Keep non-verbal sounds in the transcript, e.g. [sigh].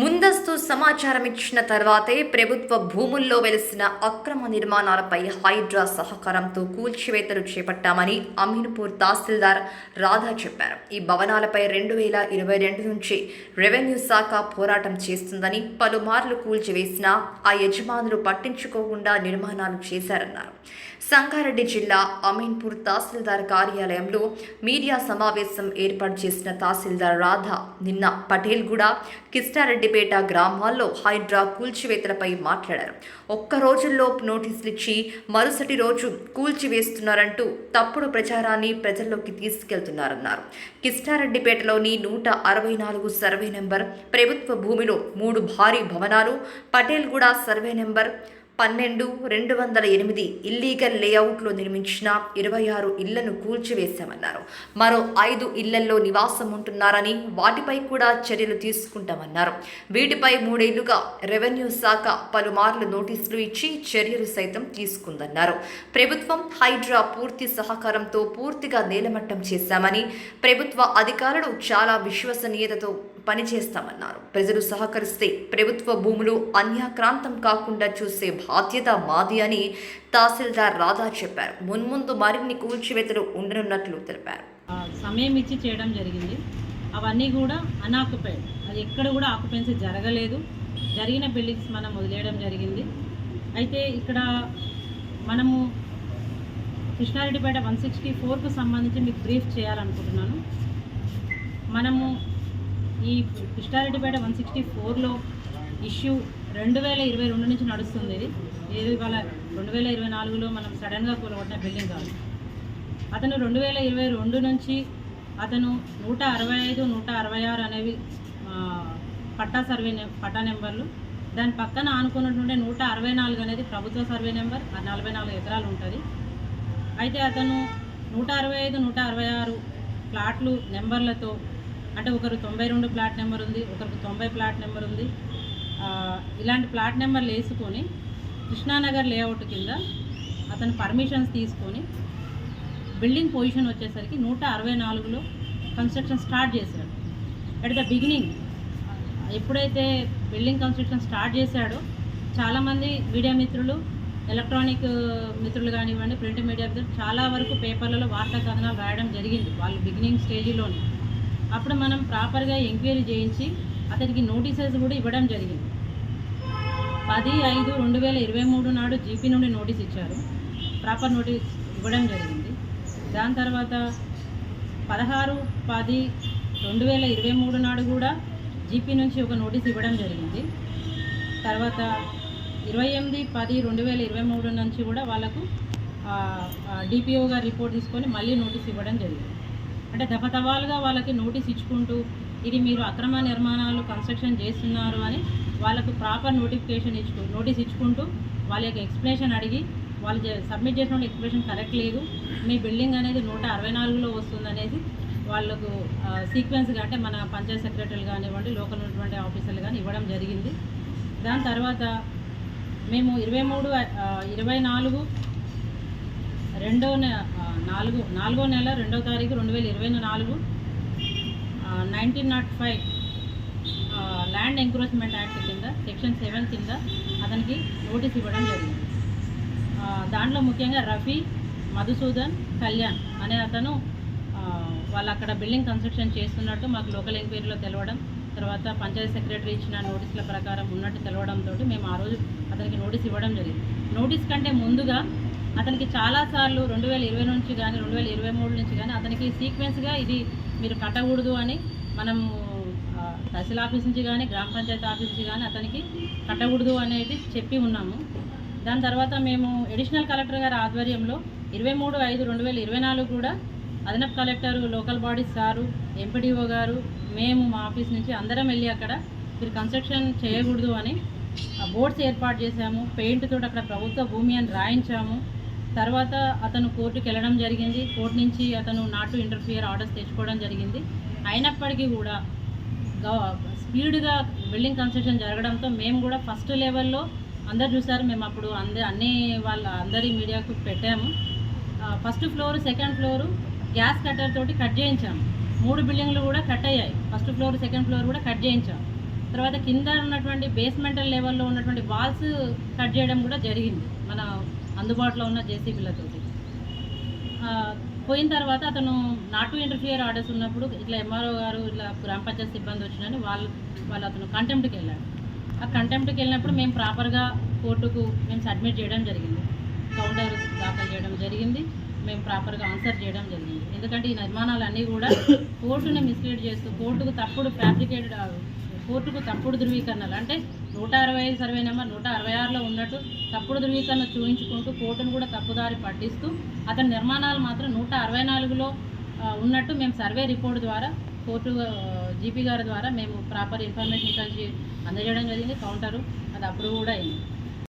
ముందస్తు సమాచారం ఇచ్చిన తర్వాతే ప్రభుత్వ భూముల్లో వెలిసిన అక్రమ నిర్మాణాలపై హైడ్రా సహకారంతో కూల్చివేతలు చేపట్టామని అమీన్పూర్ తహసీల్దార్ రాధా చెప్పారు. ఈ భవనాలపై రెండు వేల ఇరవై రెండు నుంచి రెవెన్యూ శాఖ పోరాటం చేస్తుందని పలుమార్లు కూల్చివేసినా ఆ యజమానులు పట్టించుకోకుండా నిర్మాణాలు చేశారన్నారు. సంగారెడ్డి జిల్లా అమీన్పూర్ తహసీల్దార్ కార్యాలయంలో మీడియా సమావేశం ఏర్పాటు చేసిన తహసీల్దార్ రాధా నిన్న పటేల్గూడ కిస్టారెడ్డిపేట గ్రామాల్లో హైడ్రా కూల్చివేతలపై మాట్లాడారు. ఒక్క రోజుల్లో నోటీసులు ఇచ్చి మరుసటి రోజు కూల్చివేస్తున్నారంటూ తప్పుడు ప్రచారాన్ని ప్రజల్లోకి తీసుకెళ్తున్నారన్నారు. కిష్టారెడ్డిపేటలోని నూట అరవై నాలుగు సర్వే నెంబర్ ప్రభుత్వ భూమిలో మూడు భారీ భవనాలు పటేల్గూడ సర్వే నెంబర్ పన్నెండు రెండు వందల ఎనిమిది ఇల్లీగల్ లేఅవుట్లో నిర్మించిన ఇరవై ఆరు ఇళ్ళను కూల్చివేశామన్నారు. మరో ఐదు ఇళ్ళల్లో నివాసం ఉంటున్నారని వాటిపై కూడా చర్యలు తీసుకుంటామన్నారు. వీటిపై మూడేళ్ళుగా రెవెన్యూ శాఖ పలుమార్లు నోటీసులు ఇచ్చి చర్యలు సైతం తీసుకుందన్నారు. ప్రభుత్వం హైడ్రా పూర్తి సహకారంతో పూర్తిగా నేలమట్టం చేశామని ప్రభుత్వ అధికారులు చాలా విశ్వసనీయతతో పనిచేస్తామన్నారు ప్రజలు సహకరిస్తే ప్రభుత్వ భూములు అన్యాక్రాంతం కాకుండా చూసే బాధ్యత మాది అని తహసీల్దార్ రాధా చెప్పారు. మున్ముందు మరిన్ని కూల్చివేతలు ఉండనున్నట్లు తెలిపారు. ఆ, సమయం ఇచ్చి చేయడం జరిగింది. అవన్నీ కూడా అన్ఆక్యుపైడ్ అది ఎక్కడ కూడా ఆక్యుపెన్సీ జరగలేదు. జరిగిన బిల్డింగ్స్ మనం వదిలేయడం జరిగింది. అయితే ఇక్కడ మనము కృష్ణారెడ్డిపేట వన్ సిక్స్టీ ఫోర్కు సంబంధించి మీకు బ్రీఫ్ చేయాలనుకుంటున్నాను. మనము ఈ కృష్ణారెడ్డిపేట వన్ సిక్స్టీ ఫోర్లో ఇష్యూ రెండు వేల ఇరవై రెండు నుంచి నడుస్తుంది ఇది. ఏది ఇవాళ రెండు వేల ఇరవై నాలుగులో మనం సడన్గా కూలగొట్టిన బిల్డింగ్ కాదు. అతను రెండు వేల ఇరవై రెండు నుంచి అతను నూట అరవై ఐదు నూట అరవై ఆరు అనేవి పట్టా సర్వే పట్టా నెంబర్లు. దాని పక్కన ఆనుకున్నటువంటి నూట అరవై నాలుగు అనేది ప్రభుత్వ సర్వే నెంబర్. నలభై నాలుగు ఎకరాలు ఉంటుంది. అయితే అతను నూట అరవై ఐదు నూట అరవై ఆరు ప్లాట్లు నెంబర్లతో అంటే ఒకరు తొంభై రెండు ప్లాట్ నెంబర్ ఉంది ఒకరికి తొంభై ప్లాట్ నెంబర్ ఉంది. ఇలాంటి ప్లాట్ నెంబర్లు వేసుకొని కృష్ణానగర్ లేఅవుట్ కింద అతను పర్మిషన్స్ తీసుకొని బిల్డింగ్ పొజిషన్ వచ్చేసరికి నూట అరవై నాలుగులో కన్స్ట్రక్షన్ స్టార్ట్ చేశాడు. అట్ ద బిగినింగ్ ఎప్పుడైతే బిల్డింగ్ కన్స్ట్రక్షన్ స్టార్ట్ చేశాడో చాలామంది మీడియా మిత్రులు ఎలక్ట్రానిక్ మిత్రులు కానివ్వండి ప్రింట్ మీడియా మిత్రులు చాలా వరకు పేపర్లలో వార్తా కథనాలు రాయడం జరిగింది. వాళ్ళు బిగినింగ్ స్టేజ్లోనే. అప్పుడు మనం ప్రాపర్గా ఎంక్వైరీ చేయించి అతనికి నోటీసెస్ కూడా ఇవ్వడం జరిగింది. పది ఐదు రెండు వేల ఇరవై మూడు నాడు జీపీ నుండి నోటీస్ ఇచ్చారు. ప్రాపర్ నోటీస్ ఇవ్వడం జరిగింది. దాని తర్వాత పదహారు పది రెండు వేల ఇరవై మూడు నాడు కూడా జీపీ నుంచి ఒక నోటీస్ ఇవ్వడం జరిగింది. తర్వాత ఇరవై ఎనిమిది పది రెండు వేల ఇరవై మూడు నుంచి కూడా వాళ్ళకు డిపిఓ గారు రిపోర్ట్ తీసుకొని మళ్ళీ నోటీస్ ఇవ్వడం జరిగింది. అంటే దఫతవాలుగా వాళ్ళకి నోటీస్ ఇచ్చుకుంటూ ఇది మీరు అక్రమ నిర్మాణాలు కన్స్ట్రక్షన్ చేస్తున్నారు అని వాళ్ళకు ప్రాపర్ నోటిఫికేషన్ ఇచ్చుకు నోటీస్ ఇచ్చుకుంటూ వాళ్ళ యొక్క ఎక్స్ప్లెనేషన్ అడిగి వాళ్ళు సబ్మిట్ చేసిన ఎక్స్ప్లెనేషన్ కరెక్ట్ లేదు. మీ బిల్డింగ్ అనేది నూట అరవై నాలుగులో వస్తుంది అనేది వాళ్ళకు సీక్వెన్స్గా అంటే మన పంచాయత్ సెక్రటరీలు కానివ్వండి లోకల్ ఉన్నటువంటి ఆఫీసర్లు కానీ ఇవ్వడం జరిగింది. దాని తర్వాత మేము ఇరవై మూడు ఇరవై నాలుగు రెండో నె నాలుగు నాలుగో నెల రెండో తారీఖు రెండు వేల ఇరవై నాలుగు nineteen nought five land encroachment act కింద సెక్షన్ సెవెన్ కింద అతనికి నోటీస్ ఇవ్వడం జరిగింది. దాంట్లో ముఖ్యంగా రఫీ మధుసూదన్ కళ్యాణ్ అనే అతను వాళ్ళు అక్కడ బిల్డింగ్ కన్స్ట్రక్షన్ చేస్తున్నట్టు మాకు లోకల్ ఎంక్వైరీలో తెలవడం తర్వాత పంచాయత్ సెక్రటరీ ఇచ్చిన నోటీసుల ప్రకారం ఉన్నట్టు తెలవడంతో మేము ఆ రోజు అతనికి నోటీస్ ఇవ్వడం జరిగింది. నోటీస్ కంటే ముందుగా అతనికి చాలాసార్లు రెండు వేల ఇరవై నుంచి కానీ రెండు వేల ఇరవై మూడు నుంచి కానీ అతనికి సీక్వెన్స్గా ఇది మీరు కట్టకూడదు అని మనము తహసీల్ ఆఫీస్ నుంచి కానీ గ్రామ పంచాయతీ ఆఫీస్ నుంచి కానీ అతనికి కట్టకూడదు అనేది చెప్పి ఉన్నాము. దాని తర్వాత మేము అడిషనల్ కలెక్టర్ గారి ఆధ్వర్యంలో ఇరవై మూడు ఐదు రెండు వేల ఇరవై నాలుగు కూడా అదనపు collector local bodies sir MPDO గారు మేము మా ఆఫీస్ నుంచి అందరం వెళ్ళి అక్కడ మీరు కన్స్ట్రక్షన్ చేయకూడదు అని బోర్డ్స్ ఏర్పాటు చేశాము. పెయింట్ తోటి అక్కడ ప్రభుత్వ భూమి అని రాయించాము. తర్వాత అతను కోర్టుకు వెళ్ళడం జరిగింది. కోర్టు నుంచి అతను నాట్ టు ఇంటర్ఫియర్ ఆర్డర్స్ తెచ్చుకోవడం జరిగింది. అయినప్పటికీ కూడా గవ- స్పీడ్గా బిల్డింగ్ కన్స్ట్రక్షన్ జరగడంతో మేము కూడా ఫస్ట్ లెవెల్లో అందరు చూసారు మేము అప్పుడు అంద అన్ని వాళ్ళ అందరి మీడియాకు పెట్టాము. First floor second floor gas cutter తోటి కట్ చేయించాము. మూడు బిల్డింగ్లు కూడా కట్ అయ్యాయి. ఫస్ట్ ఫ్లోర్ సెకండ్ ఫ్లోర్ కూడా కట్ చేయించాం. తర్వాత కింద ఉన్నటువంటి బేస్మెంటల్ లెవెల్లో ఉన్నటువంటి వాల్స్ కట్ చేయడం కూడా జరిగింది. మన అందుబాటులో ఉన్న జేసీబీలతోటి. ఆ, పోయిన తర్వాత అతను నాట్ టు ఇంటర్ఫియర్ ఆర్డర్స్ ఉన్నప్పుడు ఇట్లా ఎంఆర్ఓ గారు ఇట్లా గ్రామ పంచాయతీ సిబ్బంది వచ్చినని వాళ్ళు వాళ్ళు అతను కంటెంప్ట్కి వెళ్ళాడు. ఆ కంటెంప్ట్కి వెళ్ళినప్పుడు మేము ప్రాపర్గా కోర్టుకు మేము సబ్మిట్ చేయడం జరిగింది. కౌంటర్ దాఖలు చేయడం జరిగింది. మేము ప్రాపర్గా ఆన్సర్ చేయడం జరిగింది. ఎందుకంటే ఈ నిర్మాణాలన్నీ కూడా [coughs] కోర్టుని మిస్లీడ్ చేస్తూ కోర్టుకు తప్పుడు ఫ్యాబ్రికేటెడ్ కోర్టుకు తప్పుడు ధృవీకరణలు. అంటే నూట అరవై ఐదు సర్వే నెంబర్ నూట అరవై ఆరులో ఉన్నట్టు తప్పుడు ధృవీకరణ చూపించుకుంటూ కోర్టును కూడా తప్పుదారి పట్టిస్తూ అతని నిర్మాణాలు మాత్రం నూట అరవై నాలుగులో ఉన్నట్టు మేము సర్వే రిపోర్ట్ ద్వారా కోర్టు జీపీ గారి ద్వారా మేము ప్రాపర్ ఇన్ఫర్మేషన్ కలిసి అందజేయడం జరిగింది. కౌంటరు అది అప్రూవ్ కూడా అయింది.